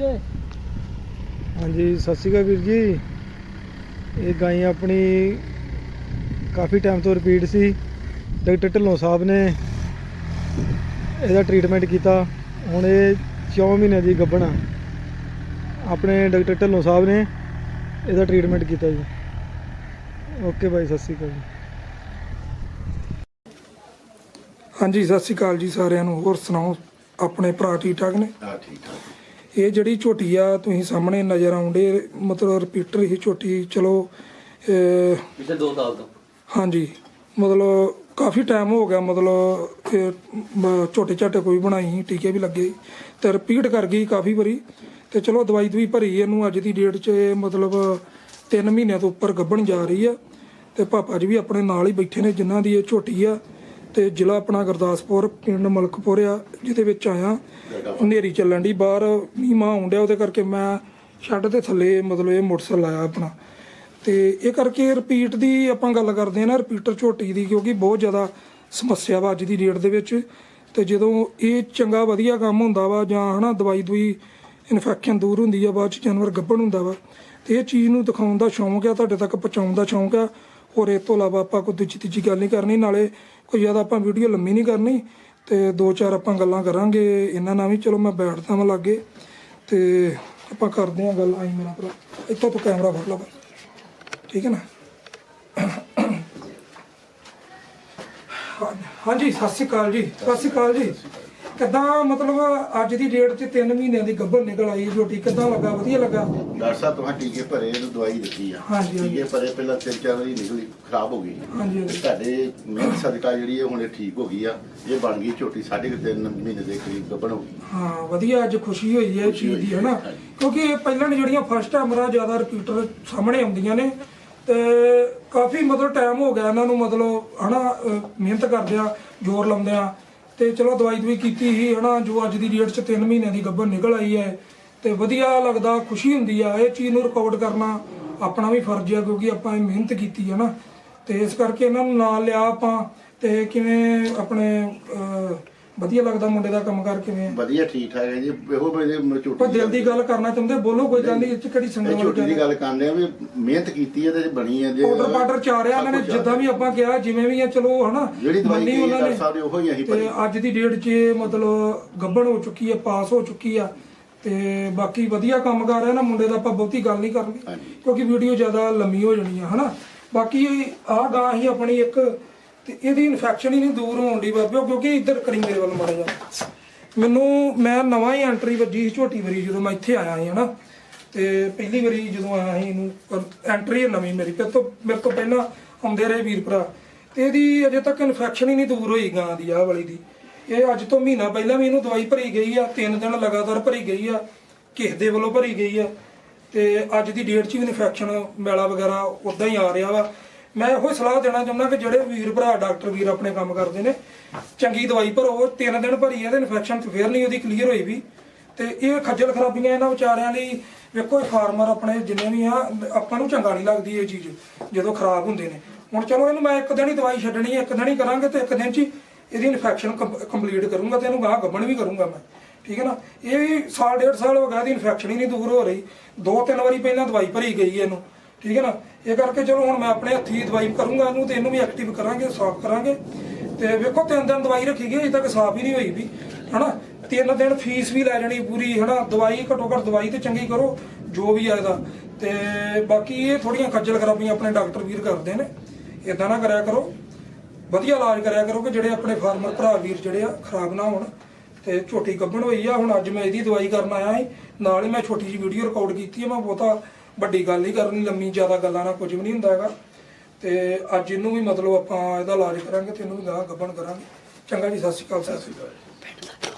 ਜੇ। ਹਾਂਜੀ ਸਤਿ ਸ਼੍ਰੀ ਅਕਾਲ ਵੀਰ ਜੀ। ਇਹ ਗਾਈ ਆਪਣੀ ਕਾਫੀ ਟਾਈਮ ਤੋਂ ਰਿਪੀਟ ਸੀ। ਡਾਕਟਰ ਢਿੱਲੋਂ ਸਾਹਿਬ ਨੇ ਇਹਦਾ ਟ੍ਰੀਟਮੈਂਟ ਕੀਤਾ। ਹੁਣ ਇਹ 4 ਮਹੀਨੇ ਦੀ ਗੱਭਣ ਆ। ਆਪਣੇ ਡਾਕਟਰ ਢਿੱਲੋਂ ਸਾਹਿਬ ਨੇ ਇਹਦਾ ਟ੍ਰੀਟਮੈਂਟ ਕੀਤਾ ਜੀ। ਓਕੇ ਬਾਈ ਸਤਿ ਸ਼੍ਰੀ ਅਕਾਲ ਜੀ। ਹਾਂਜੀ ਸਤਿ ਸ਼੍ਰੀ ਅਕਾਲ ਜੀ ਸਾਰਿਆਂ ਨੂੰ। ਹੋਰ ਸੁਣਾਓ? ਆਪਣੇ ਭਰਾ ਠੀਕ ਠਾਕ ਨੇ? ਹਾਂ ਠੀਕ ਠਾਕ। ਇਹ ਜਿਹੜੀ ਝੋਟੀ ਆ ਤੁਸੀਂ ਸਾਹਮਣੇ ਨਜ਼ਰ ਆਉਂਦੇ ਮਤਲਬ ਰਿਪੀਟਰ ਹੀ ਝੋਟੀ ਚਲੋ ਅਹ, ਪਿਛਲੇ 2 ਸਾਲ ਤੋਂ। ਹਾਂਜੀ ਮਤਲਬ ਕਾਫੀ ਟਾਈਮ ਹੋ ਗਿਆ ਮਤਲਬ ਝੋਟੇ ਝਾਟੇ ਕੋਈ ਬਣਾਈ ਟੀਕੇ ਵੀ ਲੱਗੇ। ਤੇ ਰਿਪੀਟ ਕਰ ਗਈ ਕਾਫੀ ਵਾਰੀ। ਤੇ ਚਲੋ ਦਵਾਈ ਦਵਾਈ ਭਰੀ ਇਹਨੂੰ ਅੱਜ ਦੀ ਡੇਟ 'ਚ ਮਤਲਬ 3 ਮਹੀਨਿਆਂ ਤੋਂ ਉੱਪਰ ਗੱਭਣ ਜਾ ਰਹੀ ਆ। ਤੇ ਪਾਪਾ ਜੀ ਵੀ ਆਪਣੇ ਨਾਲ ਹੀ ਬੈਠੇ ਨੇ ਜਿਨ੍ਹਾਂ ਦੀ ਇਹ ਝੋਟੀ ਆ। ਤੇ ਜ਼ਿਲ੍ਹਾ ਆਪਣਾ ਗੁਰਦਾਸਪੁਰ, ਪਿੰਡ ਮਲਕਪੁਰ ਆ, ਜਿਹਦੇ ਵਿੱਚ ਆਇਆ। ਹਨੇਰੀ ਚੱਲਣ ਦੀ ਬਾਹਰ ਮੀਂਹ ਮਾਂ ਆਉਂਦਿਆ ਉਹਦੇ ਕਰਕੇ ਮੈਂ ਛੱਡ ਦੇ ਥੱਲੇ ਮਤਲਬ ਇਹ ਮੋਟਰਸਾਈਕਲ ਆਇਆ ਆਪਣਾ। ਤੇ ਇਹ ਕਰਕੇ ਰਿਪੀਟ ਦੀ ਆਪਾਂ ਗੱਲ ਕਰਦੇ ਹਾਂ ਨਾ ਰਿਪੀਟਰ ਝੋਟੀ ਦੀ, ਕਿਉਂਕਿ ਬਹੁਤ ਜ਼ਿਆਦਾ ਸਮੱਸਿਆ ਵਾ ਅੱਜ ਦੀ ਡੇਟ ਦੇ ਵਿੱਚ। ਤੇ ਜਦੋਂ ਇਹ ਚੰਗਾ ਵਧੀਆ ਕੰਮ ਹੁੰਦਾ ਵਾ, ਜਾਂ ਹਨਾ ਦਵਾਈ ਦੂਈ ਇਨਫੈਕਸ਼ਨ ਦੂਰ ਹੁੰਦੀ ਆ, ਬਾਅਦ ਚ ਜਾਨਵਰ ਗੱਭਣ ਹੁੰਦਾ ਵਾ, ਤੇ ਇਹ ਚੀਜ਼ ਨੂੰ ਦਿਖਾਉਣ ਦਾ ਸ਼ੌਂਕ ਆ, ਤੁਹਾਡੇ ਤੱਕ ਪਹੁੰਚਾਉਣ ਦਾ ਸ਼ੌਂਕ ਆ। ਹੋਰ ਇਹ ਤੋਂ ਇਲਾਵਾ ਆਪਾਂ ਕੋਈ ਦੂਜੀ ਤੀਜੀ ਗੱਲ ਨਹੀਂ ਕਰਨੀ, ਨਾਲੇ ਕੋਈ ਜ਼ਿਆਦਾ ਆਪਾਂ ਵੀਡੀਓ ਲੰਮੀ ਨਹੀਂ ਕਰਨੀ ਤੇ ਦੋ ਚਾਰ ਆਪਾਂ ਗੱਲਾਂ ਕਰਾਂਗੇ। ਇਹਨਾਂ ਨਾਲ ਵੀ ਚਲੋ ਮੈਂ ਬੈਠਦਾ ਮੈਂ ਲਾਗੇ ਤੇ ਆਪਾਂ ਕਰਦੇ ਹਾਂ ਗੱਲ ਆਈ ਮੇਰਾ ਭਰਾ। ਇੱਥੋਂ ਤੋਂ ਕੈਮਰਾ ਫੜ ਲਾ ਠੀਕ ਹੈ ਨਾ? ਹਾਂਜੀ, ਸਤਿ ਸ਼੍ਰੀ ਅਕਾਲ ਜੀ, ਸਤਿ ਸ਼੍ਰੀ ਅਕਾਲ ਜੀ। ਕਿੱਦਾਂ ਮਤਲਬ ਅੱਜ ਦੀ ਡੇਟ 'ਚ 3 ਮਹੀਨਿਆਂ ਦੀ ਗੱਭਰ ਨਿਕਲ ਆਈ ਝੋਟੀ ਕਿੱਦਾਂ ਲੱਗਾ? ਵਧੀਆ ਲੱਗਾ? ਡਾਕਟਰ ਸਾਹਿਬ ਤੁਹਾਂ ਟੀਕੇ ਭਰੇ ਇਹਨੂੰ ਦਵਾਈ ਦਿੱਤੀ ਆ। ਹਾਂਜੀ, ਹਾਂਜੀ। ਟੀਕੇ ਭਰੇ ਪਹਿਲਾਂ ਤਿੰਨ ਚਾਰ ਵਾਰੀ ਨਿਕਲੀ ਖਰਾਬ ਹੋ ਗਈ। ਹਾਂਜੀ ਹਾਂਜੀ। ਤੁਹਾਡੇ ਮਿਹਨਤ ਸਦਕਾ ਜਿਹੜੀ ਇਹ ਹੁਣੇ ਠੀਕ ਹੋ ਗਈ ਆ। ਇਹ ਬਣ ਗਈ ਝੋਟੀ ਸਾਢੇ ਕੁ ਤਿੰਨ ਮਹੀਨੇ ਦੇ ਕਰੀਬ ਗੱਭਣ ਹੋ ਗਈ। ਹਾਂ ਵਧੀਆ ਅੱਜ ਖੁਸ਼ੀ ਹੋਈ ਹੈ ਚੀਜ਼ ਦੀ ਹੈ ਨਾ ਹਾਂਜੀ। ਕਿਉਂਕਿ ਇਹ ਪਹਿਲਾਂ ਨੀ ਜਿਹੜੀਆਂ ਫਸਟ ਟਾਈਮਰਾਂ ਜ਼ਿਆਦਾ ਰਿਪੀਟਰ ਸਾਹਮਣੇ ਆਉਂਦੀਆਂ ਨੇ। ਤੇ ਕਾਫੀ ਮਤਲਬ ਟਾਈਮ ਹੋ ਗਿਆ ਇਹਨਾਂ ਨੂੰ ਮਤਲਬ ਹਨਾ ਅਹ, ਮਿਹਨਤ ਕਰਦਿਆਂ ਜ਼ੋਰ ਲਾਉਂਦਿਆਂ ਤੇ ਚਲੋ ਦਵਾਈ ਦਵਾਈ ਕੀਤੀ ਸੀ ਹਨਾ ਜੋ ਅੱਜ ਦੀ ਡੇਟ 'ਚ 3 ਮਹੀਨਿਆਂ ਦੀ ਗੱਭਰ ਨਿਕਲ ਆਈ ਹੈ ਤੇ ਵਧੀਆ ਲੱਗਦਾ ਖੁਸ਼ੀ ਹੁੰਦੀ ਆ ਇਹ ਚੀਜ਼ ਨੂੰ ਰਿਕਾਰਡ ਕਰਨਾ ਆਪਣਾ ਵੀ ਫਰਜ਼ ਆ ਕਿਉਂਕਿ ਆਪਾਂ ਇਹ ਮਿਹਨਤ ਕੀਤੀ ਹੈ ਨਾ। ਤੇ ਇਸ ਕਰਕੇ ਇਹਨਾਂ ਨੂੰ ਨਾਲ ਲਿਆ ਆਪਾਂ ਤੇ ਕਿਵੇਂ ਆਪਣੇ ਅਹ, ਵਧੀਆ ਲੱਗਦਾ ਮੁੰਡੇ ਦਾ ਕੰਮ ਕਰ ਕਿਵੇਂ? ਆ? ਵਧੀਆ ਠੀਕ ਠਾਕ ਹੈ ਜੀ। ਇਹੋ ਮੇਰੇ ਝੋਟੀ ਪਰ ਦਿਲ ਦੀ ਗੱਲ। ਕਰਨਾ ਚਾਹੁੰਦੇ ਬੋਲੋ ਕੋਈ ਗੱਲ ਨਹੀਂ ਇਹ ਚ ਕਿਹੜੀ ਇਹ ਸੰਗਤ ਝੋਟੀ ਦੀ ਗੱਲ ਕਰਦੇ ਆ ਵੀ ਮਿਹਨਤ ਕੀਤੀ ਹੈ ਤੇ ਬਣੀ ਹੈ ਜੇ। ਆਰਡਰ ਪਾਰਡਰ ਚਾਰਿਆ ਇਹਨਾਂ ਨੇ ਜਿੱਦਾਂ ਵੀ ਆਪਾਂ ਕਿਹਾ ਜਿਵੇਂ ਵੀ ਆ ਚਲੋ ਹਨਾ ਜਿਹੜੀ ਦਵਾਈ ਮੰਨੀ ਉਹਨਾਂ ਨੇ। ਨੇ ਉਹੋ ਹੀ ਅਸੀਂ ਭਰੀ ਤੇ ਅੱਜ ਦੀ ਡੇਟ 'ਚ ਮਤਲਬ ਗੱਭਣ ਹੋ ਚੁੱਕੀ ਹੈ ਪਾਸ ਹੋ ਚੁੱਕੀ ਆ। ਤੇ ਬਾਕੀ ਵਧੀਆ ਕੰਮ ਕਰ ਰਿਹਾ ਨਾ ਮੁੰਡੇ ਦਾ ਆਪਾਂ ਬਹੁਤੀ ਗੱਲ ਨਹੀਂ ਕਰਨੀ ਹਾਂਜੀ। ਕਿਉਂਕਿ ਵੀਡੀਓ ਜ਼ਿਆਦਾ ਲੰਮੀ ਹੋ ਜਾਣੀ ਆ ਹਨਾ। ਬਾਕੀ ਆਹ ਗਾਂ ਹੀ ਆਪਣੀ ਇੱਕ ਤੇ ਇਹਦੀ ਇਨਫੈਕਸ਼ਨ ਹੀ ਨਹੀਂ ਦੂਰ ਹੋਣ ਦੀ ਬਾਬਿਓ ਕਿਉਂਕਿ ਇੱਧਰ ਕਰੀ ਮੇਰੇ ਵੱਲ ਮਾੜਾ ਜਾ ਮੈਨੂੰ, ਮੈਂ ਨਵਾਂ ਹੀ ਐਂਟਰੀ ਵੱਜੀ ਸੀ, ਝੋਟੀ ਵਾਰੀ ਜਦੋਂ ਮੈਂ ਇੱਥੇ ਆਇਆ ਸੀ, ਹਨਾ। ਤੇ ਪਹਿਲੀ ਵਾਰੀ ਜਦੋਂ ਆਇਆ ਸੀ ਇਹਨੂੰ ਐਂਟਰੀ ਨਵੀਂ ਮੇਰੀ, ਫਿਰ ਤੋਂ, ਮੇਰੇ ਤੋਂ ਪਹਿਲਾਂ ਆਉਂਦੇ ਰਹੇ ਵੀਰ ਭਰਾ। ਤੇ ਇਹਦੀ ਅਜੇ ਤੱਕ ਇਨਫੈਕਸ਼ਨ ਹੀ ਨਹੀਂ ਦੂਰ ਹੋਈ ਗਾਂ ਦੀ, ਆਹ ਵਾਲੀ ਦੀ। ਇਹ ਅੱਜ ਤੋਂ ਮਹੀਨਾ ਪਹਿਲਾਂ ਵੀ ਇਹਨੂੰ ਦਵਾਈ ਭਰੀ ਗਈ ਆ, ਤਿੰਨ ਦਿਨ ਲਗਾਤਾਰ ਭਰੀ ਗਈ ਆ, ਕਿਸੇ ਦੇ ਵੱਲੋਂ ਭਰੀ ਗਈ ਆ। ਤੇ ਅੱਜ ਦੀ ਡੇਟ 'ਚ ਵੀ ਇਨਫੈਕਸ਼ਨ ਮੈਲਾ ਵਗੈਰਾ ਉਦਾਂ ਹੀ ਆ ਰਿਹਾ ਵਾ। ਮੈਂ ਇਹੋ ਹੀ ਸਲਾਹ ਦੇਣਾ ਚਾਹੁੰਦਾ ਕਿ ਜਿਹੜੇ ਵੀਰ ਭਰਾ, ਡਾਕਟਰ ਵੀਰ ਆਪਣੇ ਕੰਮ ਕਰਦੇ ਨੇ, ਚੰਗੀ ਦਵਾਈ ਭਰੋ, ਤਿੰਨ ਦਿਨ ਭਰੀ ਹੈ ਇਨਫੈਕਸ਼ਨ ਫੇਰ ਨਹੀਂ ਉਹਦੀ ਕਲੀਅਰ ਹੋਈ ਵੀ। ਤੇ ਇਹ ਖੱਜਲ ਖਰਾਬੀਆਂ ਇਹਨਾਂ ਵਿਚਾਰਿਆਂ ਲਈ, ਵੇਖੋ ਫਾਰਮਰ ਆਪਣੇ ਜਿੰਨੇ ਵੀ ਆ, ਆਪਾਂ ਨੂੰ ਚੰਗਾ ਨਹੀਂ ਲੱਗਦੀ ਇਹ ਚੀਜ਼, ਜਦੋਂ ਖਰਾਬ ਹੁੰਦੇ ਨੇ। ਹੁਣ ਚਲੋ ਇਹਨੂੰ ਮੈਂ ਇੱਕ ਦਿਨ ਹੀ ਦਵਾਈ ਛੱਡਣੀ ਹੈ, ਇੱਕ ਦਿਨ ਹੀ ਕਰਾਂਗੇ ਤੇ ਇੱਕ ਦਿਨ 'ਚ ਇਹਦੀ ਇਨਫੈਕਸ਼ਨ ਕੰਪਲੀਟ ਕਰੂੰਗਾ ਤੇ ਇਹਨੂੰ ਗਾਹ ਗੱਭਣ ਵੀ ਕਰੂੰਗਾ ਮੈਂ। ਠੀਕ ਹੈ ਨਾ? ਇਹ ਵੀ ਸਾਲ, ਡੇਢ ਸਾਲ ਹੋ ਗਿਆ ਦੀ ਇਨਫੈਕਸ਼ਨ ਹੀ ਨਹੀਂ ਦੂਰ ਹੋ ਰਹੀ। ਦੋ ਤਿੰਨ ਵਾਰੀ ਪਹਿਲਾਂ ਦਵਾਈ ਭਰੀ ਗਈ ਇਹਨੂੰ। ਠੀਕ ਹੈ ਨਾ? ਇਹ ਕਰਕੇ ਚਲੋ ਹੁਣ ਮੈਂ ਆਪਣੇ ਹੱਥੀ ਦਵਾਈ ਕਰੂੰਗਾ, ਇਹਨੂੰ ਤੇ ਇਹਨੂੰ ਵੀ ਐਕਟਿਵ ਕਰਾਂਗੇ, ਸਾਫ਼ ਕਰਾਂਗੇ। ਤੇ ਵੇਖੋ, ਤਿੰਨ ਦਿਨ ਦਵਾਈ ਰੱਖੀ ਗਈ, ਅਜੇ ਤੱਕ ਸਾਫ਼ ਹੀ ਨਹੀਂ ਹੋਈ ਵੀ, ਹਨਾ? ਤਿੰਨ ਦਿਨ ਫੀਸ ਵੀ ਲੈ ਜਾਣੀ ਪੂਰੀ, ਹਨਾ? ਦਵਾਈ, ਘੱਟੋ ਘੱਟ ਦਵਾਈ ਤੇ ਚੰਗੀ ਕਰੋ, ਜੋ ਵੀ ਆ ਇਹਦਾ। ਤੇ ਬਾਕੀ ਇਹ ਥੋੜੀਆਂ ਖੱਜਲ ਖਰਾਬੀਆਂ ਆਪਣੇ ਡਾਕਟਰ ਵੀਰ ਕਰਦੇ ਨੇ। ਇਦਾਂ ਨਾ ਕਰਿਆ ਕਰੋ। ਵਧੀਆ ਇਲਾਜ ਕਰਿਆ ਕਰੋ ਕਿ ਜਿਹੜੇ ਆਪਣੇ ਫਾਰਮਰ ਭਰਾ ਵੀਰ ਜਿਹੜੇ ਆ, ਖਰਾਬ ਨਾ ਹੋਣ। ਤੇ ਝੋਟੀ ਗੱਭਣ ਹੋਈ ਆ, ਹੁਣ ਅੱਜ ਮੈਂ ਇਹਦੀ ਦਵਾਈ ਕਰਨ ਆਇਆ ਸੀ। ਨਾਲ ਹੀ ਮੈਂ ਛੋਟੀ ਜਿਹੀ ਵੀਡੀਓ ਰਿਕਾਰਡ ਕੀਤੀ ਆ, ਮੈਂ ਬਹੁਤਾ ਵੱਡੀ ਗੱਲ ਨਹੀਂ ਕਰਨੀ, ਲੰਮੀ ਜ਼ਿਆਦਾ ਗੱਲਾਂ ਨਾਲ ਕੁਝ ਵੀ ਨਹੀਂ ਹੁੰਦਾ ਹੈਗਾ। ਤੇ ਅੱਜ ਇਹਨੂੰ ਵੀ ਮਤਲਬ ਆਪਾਂ ਇਹਦਾ ਇਲਾਜ ਕਰਾਂਗੇ ਤੇ ਇਹਨੂੰ ਵੀ ਗਾਹ ਗੱਭਣ ਕਰਾਂਗੇ। ਚੰਗਾ ਜੀ ਸਤਿ ਸ਼੍ਰੀ ਅਕਾਲ। ਸਤਿ ਸ਼੍ਰੀ ਅਕਾਲ।